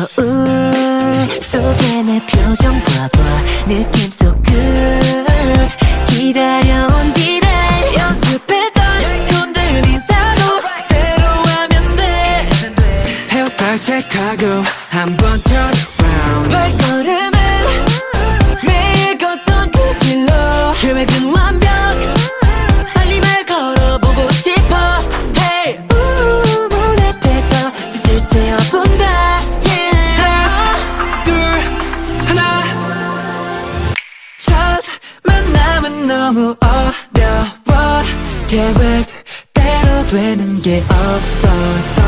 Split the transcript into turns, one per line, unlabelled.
거울 속에 내 표정 봐봐. 느낌 속끝. 기다려온 뒤를 연습했던 손들 인사도 그대로 하면 돼.
헤어스타일 체크하고 한번 turn around.
발걸음을 너무 어려워. 계획대로 되는 게 없어서